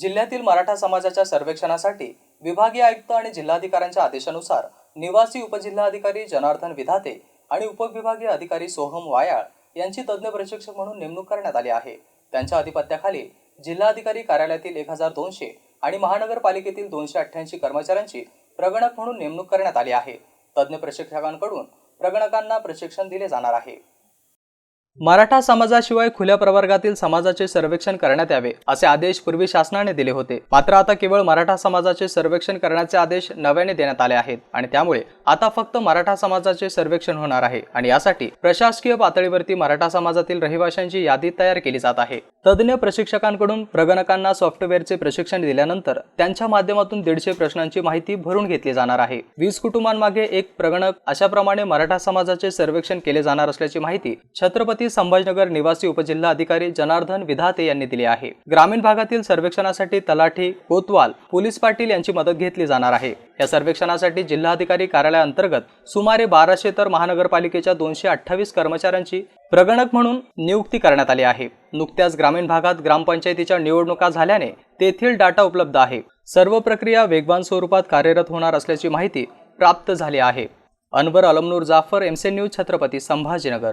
जिल्ह्यातील मराठा समाजाच्या सर्वेक्षणासाठी विभागीय आयुक्त आणि जिल्हाधिकाऱ्यांच्या आदेशानुसार निवासी उपजिल्हाधिकारी जनार्दन विधाते आणि उपविभागीय अधिकारी सोहम वायाळ यांची तज्ज्ञ प्रशिक्षक म्हणून नेमणूक करण्यात आली आहे. त्यांच्या अधिपत्याखाली जिल्हाधिकारी कार्यालयातील एक हजार दोनशे आणि महानगरपालिकेतील दोनशे अठ्ठ्याऐंशी कर्मचाऱ्यांची प्रगणक म्हणून नेमणूक करण्यात आली आहे. तज्ज्ञ प्रशिक्षकांकडून प्रगणकांना प्रशिक्षण दिले जाणार आहे. मराठा समाजाशिवाय खुल्या प्रवर्गातील समाजाचे सर्वेक्षण करण्यात यावे असे आदेश पूर्वी शासनाने दिले होते. मात्र आता केवळ मराठा समाजाचे सर्वेक्षण करण्याचे आदेश नव्याने देण्यात आले आहेत आणि त्यामुळे आता फक्त मराठा समाजाचे सर्वेक्षण होणार आहे आणि यासाठी प्रशासकीय पातळीवरती मराठा समाजातील रहिवाशांची यादी तयार केली जात आहे. तज्ज्ञ प्रशिक्षकांकडून प्रगणकांना सॉफ्टवेअरचे प्रशिक्षण दिल्यानंतर त्यांच्या माध्यमातून दीडशे प्रश्नांची माहिती भरून घेतली जाणार आहे. वीस कुटुंबांमागे एक प्रगणक अशाप्रमाणे मराठा समाजाचे सर्वेक्षण केले जाणार असल्याची माहिती छत्रपती संभाजीनगर निवासी उपजिल्हा अधिकारी जनार्दन विधाते यांनी दिली आहे. ग्रामीण भागातील सर्वेक्षणासाठी तलाठी कोतवाल पोलीस पाटील यांची मदत घेतली जाणार आहे. या सर्वेक्षणासाठी जिल्हाधिकारी कार्यालयाअंतर्गत सुमारे बाराशे तर महानगरपालिकेच्या दोनशे अठ्ठावीस कर्मचाऱ्यांची प्रगणक म्हणून नियुक्ती करण्यात आली आहे. नुकत्याच ग्रामीण भागात ग्रामपंचायतीच्या निवडणुका झाल्याने तेथील डाटा उपलब्ध आहे. सर्व प्रक्रिया वेगवान स्वरूपात कार्यरत होणार असल्याची माहिती प्राप्त झाली आहे. अनवर अलमनूर जाफर एमसे न्यूज छत्रपती संभाजीनगर.